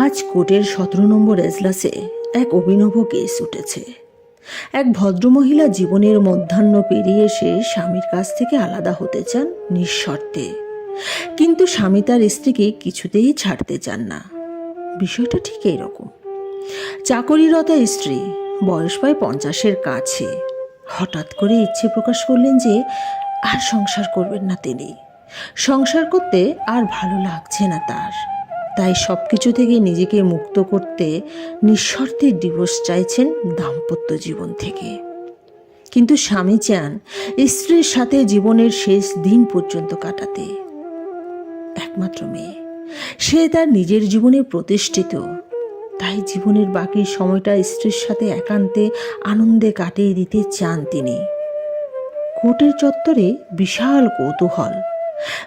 আজ কোর্টের সতেরো নম্বর এজলাসে এক অভিনব কেস উঠেছে। এক ভদ্রমহিলা জীবনের মধ্যাহ্ন পেরিয়ে এসে স্বামীর কাছ থেকে আলাদা হতে চান নিঃশর্তে। কিন্তু স্বামী তার স্ত্রীকে কিছুতেই ছাড়তে চান না। বিষয়টা ঠিক এইরকম। চাকরিরতা স্ত্রী, বয়স প্রায় পঞ্চাশের কাছে। হঠাৎ করে ইচ্ছে প্রকাশ করলেন যে আর সংসার করবেন না তিনি। সংসার করতে আর ভালো লাগছে না তার। তাই সব কিছু থেকে নিজেকে মুক্ত করতে নিঃশর্তে ডিভোর্স চাইছেন দাম্পত্য জীবন থেকে। কিন্তু স্বামী চান স্ত্রীর সাথে জীবনের শেষ দিন পর্যন্ত কাটাতে। একমাত্র মেয়ে। সে তার নিজের জীবনে প্রতিষ্ঠিত। তাই জীবনের বাকি সময়টা স্ত্রীর সাথে একান্তে আনন্দে কাটিয়ে দিতে চান তিনি। কোর্টের চত্বরে বিশাল কৌতূহল।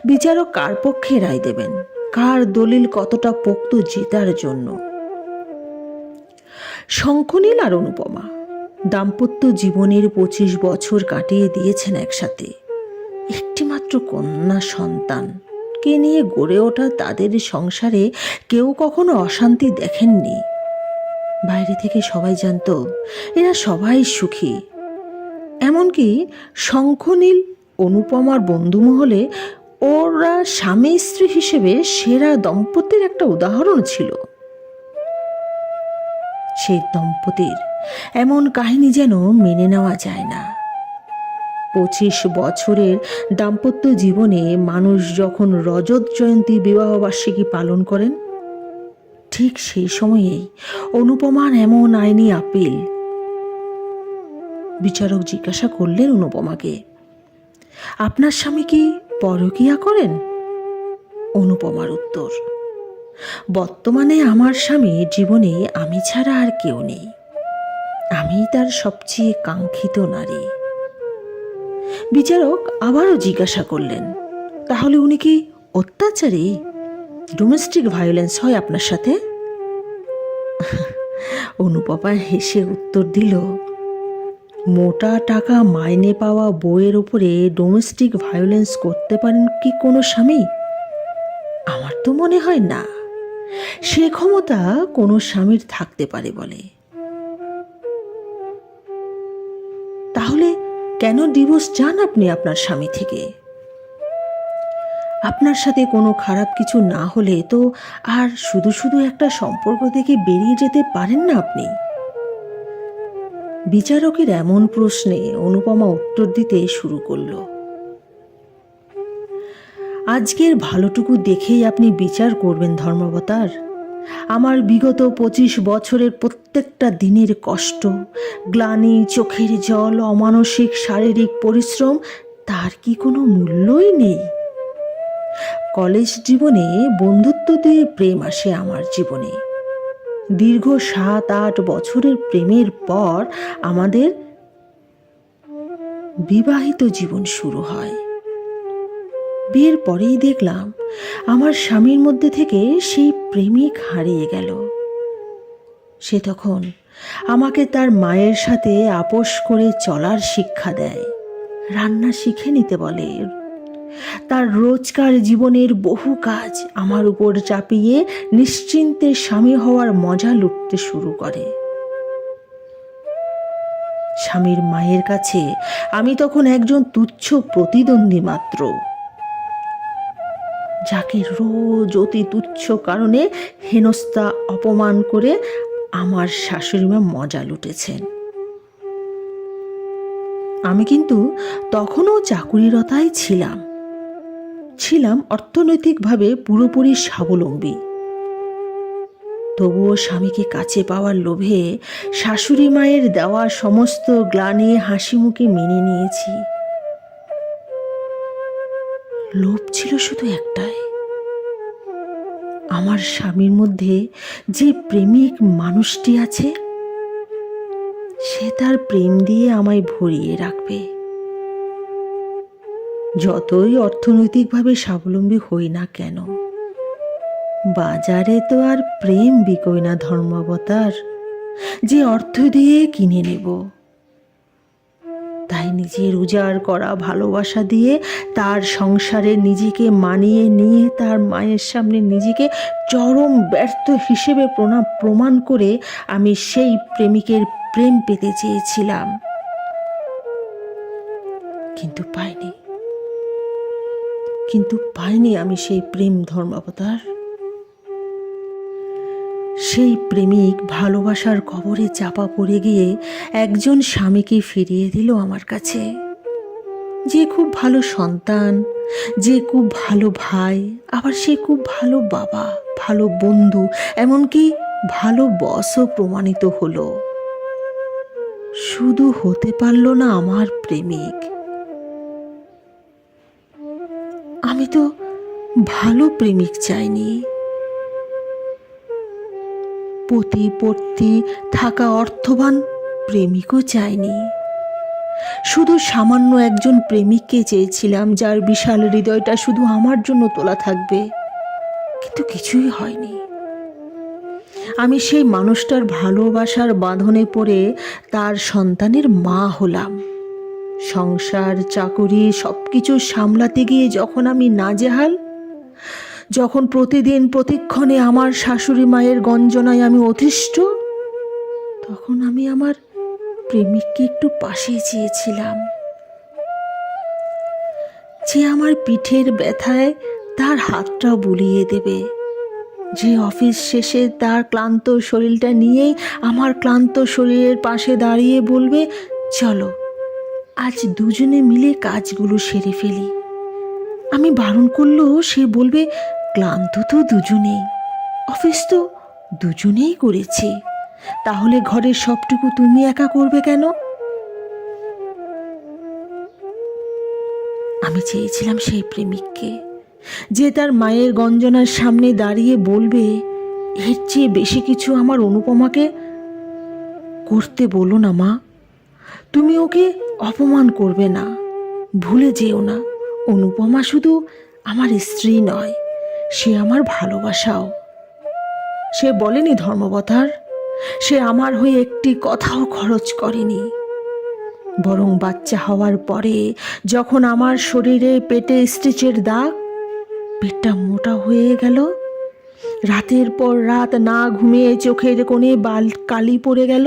বিচারক কার পক্ষে রায় দেবেন? কার দলিল কতটা পোক্ত জেতার জন্য? শঙ্খনীল আর অনুপমা দাম্পত্য জীবনের পঁচিশ বছর কাটিয়ে দিয়েছেন একসাথে। একটিমাত্র কন্যা সন্তান। কে নিয়ে গড়ে ওঠা তাদের সংসারে কেউ কখনো অশান্তি দেখেননি। বাইরে থেকে সবাই জানতো, এরা সবাই সুখী। এমনকি শঙ্খনীল, অনুপমার বন্ধু মহলে ওরা স্বামী স্ত্রী হিসেবে সেরা দম্পতির একটা উদাহরণ ছিল। সেই দম্পতির এমন কাহিনী যেন মেনে নেওয়া যায় না। পঁচিশ বছরের দাম্পত্য জীবনে মানুষ যখন রজত জয়ন্তী বিবাহবার্ষিকী পালন করেন, ঠিক সেই সময়েই অনুপমার এমন আইনি আপিল বিচারক জিজ্ঞাসা করলেন অনুপমাকে, আপনার স্বামী কি পরকিয়া করেন? অনুপমার উত্তর, বর্তমানে আমার স্বামী জীবনে আমি ছাড়া আর কেউ নেই। আমি তার সবচেয়ে কাঙ্ক্ষিত নারী। বিচারক আবারও জিজ্ঞাসা করলেন, তাহলে উনি কি অত্যাচারী? ডোমেস্টিক ভায়োলেন্স হয় আপনার সাথে? অনুপমা হেসে উত্তর দিল মোটা টাকা মাইনে পাওয়া বইয়ের উপরে ডোমেস্টিক ভায়োলেন্স করতে পারেন কি কোনো স্বামী? আমার তো মনে হয় না। সে ক্ষমতা কোনো স্বামীর থাকতে পারে বলে। তাহলে কেন ডিভোর্স চান আপনি আপনার স্বামী থেকে? আপনার সাথে কোনো খারাপ কিছু না হলে তো আর শুধু শুধু একটা সম্পর্ক থেকে বেরিয়ে যেতে পারেন না আপনি। বিচারকের এমন প্রশ্নে অনুপমা উত্তর দিতে শুরু করল। আজকের ভালোটুকু দেখেই আপনি বিচার করবেন, ধর্মাবতার। আমার বিগত পঁচিশ বছরের প্রত্যেকটা দিনের কষ্ট, গ্লানি চোখের জল, অমানসিক শারীরিক পরিশ্রম, তার কি কোনো মূল্যই নেই? কলেজ জীবনে বন্ধুত্ব দিয়ে প্রেম আসে আমার জীবনে। দীর্ঘ সাত আট বছরের প্রেমের পর আমাদের বিবাহিত জীবন শুরু হয়। বিয়ের পরেই দেখলাম আমার স্বামীর মধ্যে থেকে সেই প্রেমিক হারিয়ে গেল। সে তখন আমাকে তার মায়ের সাথে আপোষ করে চলার শিক্ষা দেয়। রান্না শিখে নিতে বলে। তার রোজকার জীবনের বহু কাজ আমার উপর চাপিয়ে নিশ্চিন্তে স্বামী হওয়ার মজা লুটতে শুরু করে। স্বামীর মায়ের কাছে আমি তখন একজন তুচ্ছ প্রতিদ্বন্দ্বী মাত্র। যাকে রোজ অতি তুচ্ছ কারণে হেনস্থা, অপমান করে আমার শাশুড়িমা মজা লুটেছেন। আমি কিন্তু তখনও চাকুরিরতায় ছিলাম। ছিলাম অর্থনৈতিকভাবে পুরোপুরি স্বাবলম্বী। তবুও স্বামীকে কাছে পাওয়ার লোভে শাশুড়ি মায়ের দেওয়া সমস্ত গ্লানি হাসি মুখে মেনে নিয়েছি। লোভ ছিল শুধু একটাই। আমার স্বামীর মধ্যে যে প্রেমিক মানুষটি আছে, সে তার প্রেম দিয়ে আমায় ভরিয়ে রাখবে। যতই অর্থনৈতিকভাবে স্বাবলম্বী হই না কেন, বাজারে তো আর প্রেম বিকই না ধর্মাবতার। যে অর্থ দিয়ে কিনে নেব, তাই নিজের উজাড় করা ভালোবাসা দিয়ে তার সংসারে নিজেকে মানিয়ে নিয়ে তার মায়ের সামনে নিজেকে চরম ব্যর্থ হিসেবে প্রমাণ করে আমি সেই প্রেমিকের প্রেম পেতে চেয়েছিলাম। কিন্তু পাইনি। কিন্তু পাইনি আমি সেই প্রেম ধর্মাবতার। সেই প্রেমিক ভালোবাসার কবরে চাপা পড়ে গিয়ে একজন স্বামীকে ফিরিয়ে দিল আমার কাছে। যে খুব ভালো সন্তান, যে খুব ভালো ভাই, আবার সে খুব ভালো বাবা, ভালো বন্ধু, এমনকি ভালো বসও প্রমাণিত হলো। শুধু হতে পারল না আমার প্রেমিক। আমি তো ভালো প্রেমিক চাইনি। পতিপত্তি থাকা অর্থবান প্রেমিকও চাইনি। শুধু সামান্য একজন প্রেমিককে চেয়েছিলাম, যার বিশাল হৃদয়টা শুধু আমার জন্য তোলা থাকবে। কিন্তু কিছুই হয়নি। আমি সেই মানুষটার ভালোবাসার বাঁধনে পড়ে তার সন্তানের মা হলাম। সংসার, চাকুরি সব কিছু সামলাতে গিয়ে যখন আমি নাজেহাল, যখন প্রতিদিন প্রতিক্ষণে আমার শাশুড়ি মায়ের গঞ্জনায় আমি অতিষ্ঠ, তখন আমি আমার প্রেমিককে একটু পাশে চেয়েছিলাম। যে আমার পিঠের ব্যথায় তার হাতটা বুলিয়ে দেবে, যে অফিস শেষে তার ক্লান্ত শরীরটা নিয়েই আমার ক্লান্ত শরীরের পাশে দাঁড়িয়ে বলবে, চলো আজ দুজনে মিলে কাজগুলো সেরে ফেলি। আমি বারণ করলেও সে বলবে, ক্লান্ত তো দুজনেই। অফিস তো দুজনেই করেছি। তাহলে ঘরের সবটুকু তুমি একা করবে কেন? আমি চেয়েছিলাম সেই প্রেমিককে, যে তার মায়ের গঞ্জনার সামনে দাঁড়িয়ে বলবে, এর চেয়ে বেশি কিছু আমার অনুপমাকে করতে বলো না মা। তুমি ওকে অপমান করবে না। ভুলে যেও না। অনুপমা শুধু আমার স্ত্রী নয়, সে আমার ভালোবাসাও। সে বলেনি ধর্মবতার, সে আমার হয়ে একটি কথাও খরচ করেনি। বরং বাচ্চা হওয়ার পরে যখন আমার শরীরে পেটে স্টিচের দাগ, পেটটা মোটা হয়ে গেল। রাতের পর রাত না ঘুমিয়ে চোখের কোণে বাল কালি পড়ে গেল।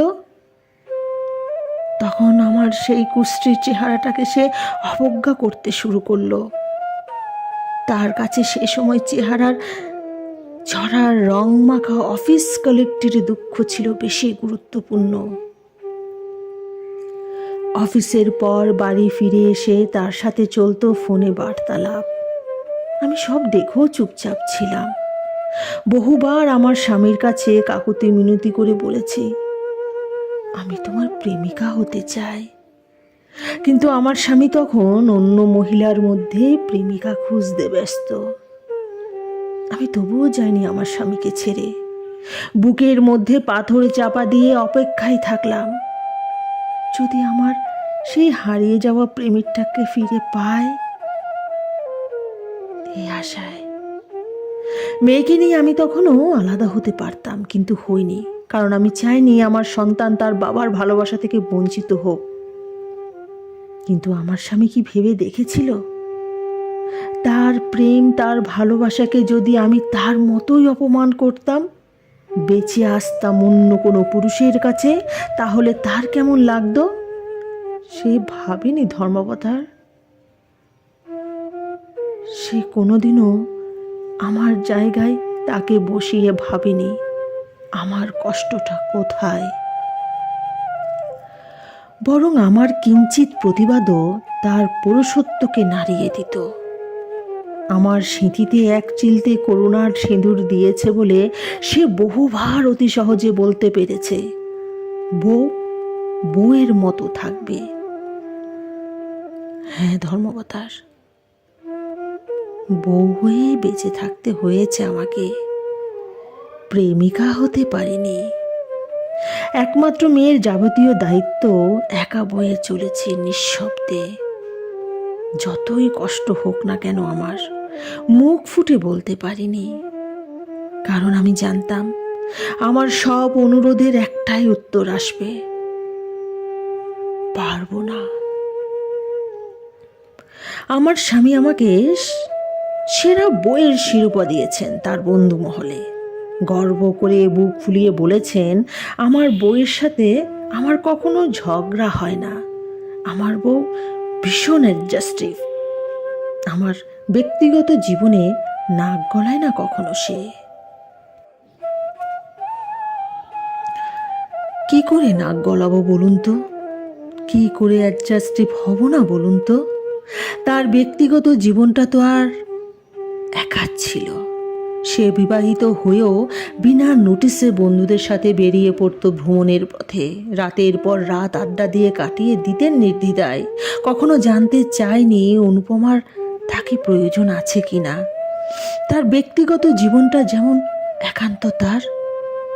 তখন আমার সেই কুষ্টির চেহারাটাকে সে অবজ্ঞা করতে শুরু করল। তার কাছে সে সময় চেহারার ঝরার রং মাখা অফিস কালেক্টের দুঃখ ছিল বেশি গুরুত্বপূর্ণ। অফিসের পর বাড়ি ফিরে এসে তার সাথে চলতো ফোনে বার্তালাপ। আমি সব দেখেও চুপচাপ ছিলাম। বহুবার আমার স্বামীর কাছে কাকুতি মিনতি করে বলেছি আমি তোমার প্রেমিকা হতে চাই। কিন্তু আমার স্বামী তখন অন্য মহিলার মধ্যে প্রেমিকা খুঁজতে ব্যস্ত। আমি তবুও যাইনি আমার স্বামীকে ছেড়ে বুকের মধ্যে পাথর চাপা দিয়ে অপেক্ষায় থাকলাম। যদি আমার সেই হারিয়ে যাওয়া প্রেমিকটাকে ফিরে পায়? এই আশায়। মেয়েকে নিয়ে আমি তখনও আলাদা হতে পারতাম, কিন্তু হইনি। কারণ আমি চাইনি আমার সন্তান তার বাবার ভালোবাসা থেকে বঞ্চিত হোক। কিন্তু আমার স্বামী কি ভেবে দেখেছিল? তার প্রেম, তার ভালোবাসাকে যদি আমি তার মতোই অপমান করতাম, বেঁচে আসতাম অন্য কোনো পুরুষের কাছে, তাহলে তার কেমন লাগতো? সে ভাবেনি ধর্মাবতার সে কোনোদিনও আমার জায়গায় তাকে বসিয়ে ভাবেনি। আমার কষ্টটা কোথায়? বরং আমার কিঞ্চিত প্রতিবাদও তার পুরুষত্বকে নাড়িয়ে দিত। আমার স্মৃতিতে এক চিলতে করুণার সিঁদুর দিয়েছে বলে সে বহুবার অতি সহজে বলতে পেরেছে। বউ, বউয়ের মতো থাকবে। হ্যাঁ ধর্মবতার। বউ হয়েই বেঁচে থাকতে হয়েছে আমাকে। প্রেমিকা হতে পারিনি। একমাত্র মেয়ের যাবতীয় দায়িত্ব একা বয়ে চলেছে নিঃশব্দে। যতই কষ্ট হোক না কেন আমার, মুখ ফুটে বলতে পারিনি। কারণ আমি জানতাম, আমার সব অনুরোধের একটাই উত্তর আসবে। পারব না। আমার স্বামী আমাকে সেরা বইয়ের শিরোপা দিয়েছেন তার বন্ধু মহলে গর্ব করে বুক ফুলিয়ে বলেছেন, আমার বইয়ের সাথে আমার কখনো ঝগড়া হয় না। আমার বউ ভীষণ অ্যাডজাস্টিভ আমার ব্যক্তিগত জীবনে নাক গলায় না কখনো সে। কি করে নাক গলাবো বলুন তো? কি করে অ্যাডজাস্টিভ হব না বলুন তো? তার ব্যক্তিগত জীবনটা তো আর একার ছিল। সে বিবাহিত হয়েও বিনা নোটিসে বন্ধুদের সাথে বেরিয়ে পড়তো ভ্রমণের পথে। রাতের পর রাত আড্ডা দিয়ে কাটিয়ে দিতেন নির্দ্বিধায়। কখনো জানতে চায়নি অনুপমার তাকে প্রয়োজন আছে কি না? তার ব্যক্তিগত জীবনটা যেমন একান্ত তার,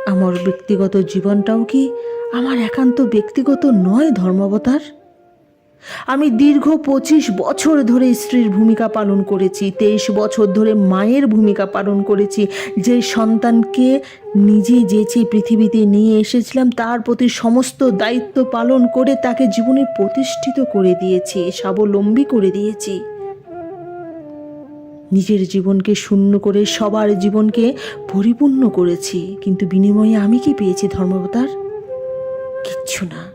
আমার ব্যক্তিগত জীবনটাও কি আমার একান্ত ব্যক্তিগত নয় ধর্মাবতার? আমি দীর্ঘ পঁচিশ বছর ধরে স্ত্রীর ভূমিকা পালন করেছি, তেইশ বছর ধরে মায়ের ভূমিকা পালন করেছি। যে সন্তানকে নিজে যেচে পৃথিবীতে নিয়ে এসেছিলাম, তার প্রতি সমস্ত দায়িত্ব পালন করে তাকে জীবনে প্রতিষ্ঠিত করে দিয়েছি, স্বাবলম্বী করে দিয়েছি। নিজের জীবনকে শূন্য করে সবার জীবনকে পরিপূর্ণ করেছি, কিন্তু বিনিময়ে আমি কি পেয়েছি ধর্মাবতার? কিচ্ছু না।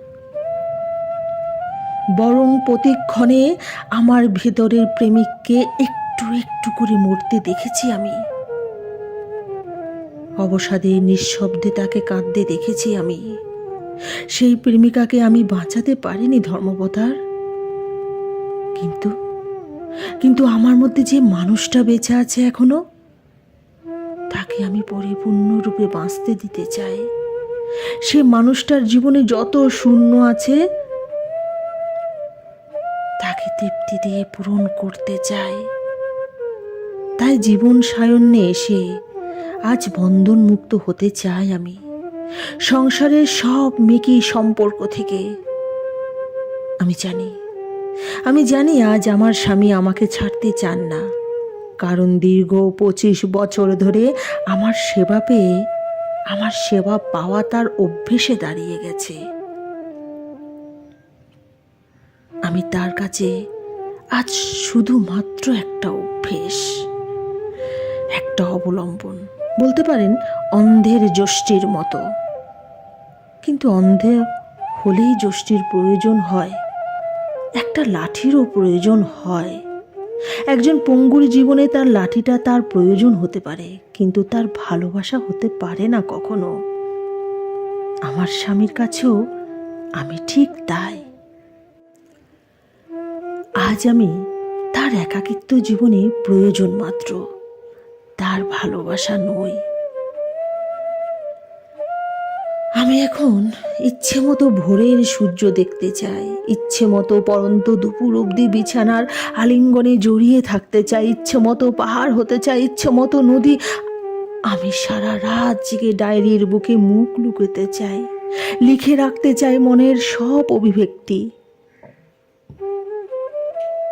বরং প্রতিক্ষণে আমার ভেতরের প্রেমিককে একটু একটু করে মরতে দেখেছি আমি। অবসাদে নিঃশব্দে তাকে কাঁদতে দেখেছি আমি। সেই প্রেমিকাকে আমি বাঁচাতে পারিনি ধর্মবতার। কিন্তু কিন্তু আমার মধ্যে যে মানুষটা বেঁচে আছে এখনও, তাকে আমি পরিপূর্ণরূপে বাঁচতে দিতে চাই। সে মানুষটার জীবনে যত শূন্য আছে তৃপ্তি দিয়ে পূরণ করতে চাই তাই জীবন সায়ন্যে এসে আজ বন্ধন মুক্ত হতে চাই আমি। সংসারের সব মেকি সম্পর্ক থেকে। আমি জানি আমি জানি আজ আমার স্বামী আমাকে ছাড়তে চান না। কারণ দীর্ঘ পঁচিশ বছর ধরে আমার সেবা পেয়ে, আমার সেবা পাওয়া তার অভ্যেসে দাঁড়িয়ে গেছে। আমি তার কাছে আজ শুধুমাত্র একটা অভ্যেস, একটা অবলম্বন। বলতে পারেন অন্ধের যষ্টির মতো। কিন্তু অন্ধে হলেই যষ্টির প্রয়োজন হয়, একটা লাঠিরও প্রয়োজন হয়। একজন পঙ্গুর জীবনে তার লাঠিটা তার প্রয়োজন হতে পারে, কিন্তু তার ভালোবাসা হতে পারে না কখনো। আমার স্বামীর কাছেও আমি ঠিক তাই। আজ আমি তার একাকিত্ব জীবনে প্রয়োজন মাত্র। তার ভালোবাসা নই। আমি এখন ইচ্ছে মতো ভোরের সূর্য দেখতে চাই ইচ্ছে মতো পরন্ত দুপুর অবধি বিছানার আলিঙ্গনে জড়িয়ে থাকতে চাই ইচ্ছে মতো পাহাড় হতে চাই ইচ্ছে মতো নদী। আমি সারা রাত জেগে ডায়েরির বুকে মুখ লুকোতে চাই, লিখে রাখতে চাই মনের সব অভিব্যক্তি।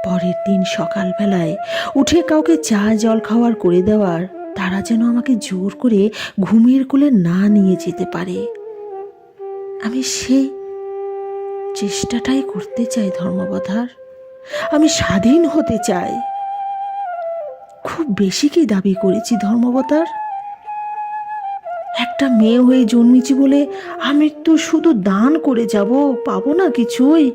পরের দিন সকালবেলায় উঠে কাউকে চা, জল খাওয়ার করে দেওয়ার, তারা যেন আমাকে জোর করে ঘুমের কোলে না নিয়ে যেতে পারে। আমি সেই চেষ্টাটাই করতে চাই ধর্মবধার। আমি স্বাধীন হতে চাই। খুব বেশি কি দাবি করেছি ধর্মবতার একটা মেয়ে হয়ে জন্মেছি বলে আমি তো শুধু দান করে যাব, পাবো না কিছুই।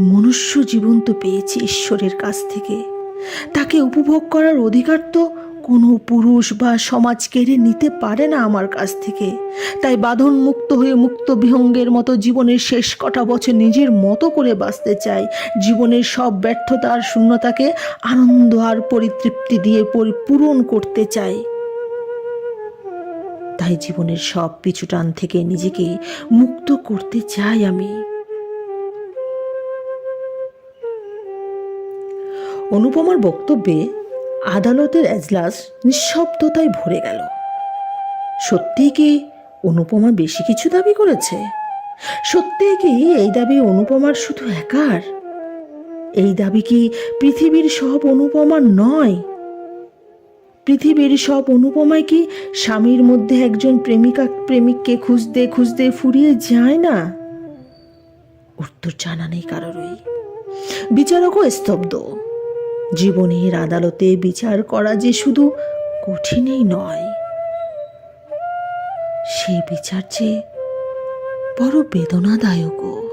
মনুষ্য জীবন তো পেয়েছি ঈশ্বরের কাছ থেকে। তাকে উপভোগ করার অধিকার তো কোনো পুরুষ বা সমাজ কেড়ে নিতে পারে না আমার কাছ থেকে। তাই বাঁধন মুক্ত হয়ে মুক্ত বিহঙ্গের মতো জীবনের শেষ কটা বছর নিজের মতো করে বাঁচতে চাই। জীবনের সব ব্যর্থতা আর শূন্যতাকে আনন্দ আর পরিতৃপ্তি দিয়ে পরিপূরণ করতে চাই। তাই জীবনের সব পিছু টান থেকে নিজেকে মুক্ত করতে চাই আমি। অনুপমার বক্তব্যে আদালতের এজলাস নিঃশব্দতায় ভরে গেল। সত্যিই কি অনুপমা বেশি কিছু দাবি করেছে? সত্যিই কি এই দাবি অনুপমার শুধু একার? এই দাবি কি পৃথিবীর সব অনুপমার নয়? পৃথিবীর সব অনুপমায় কি স্বামীর মধ্যে একজন প্রেমিকা প্রেমিককে খুঁজতে খুঁজতে ফুরিয়ে যায় না? উত্তর জানা নেই কারোরই। বিচারকও স্তব্ধ। জীবনের আদালতে বিচার করা যে শুধু কঠিনই নয় সে বিচার চেয়ে বড় বেদনাদায়কও।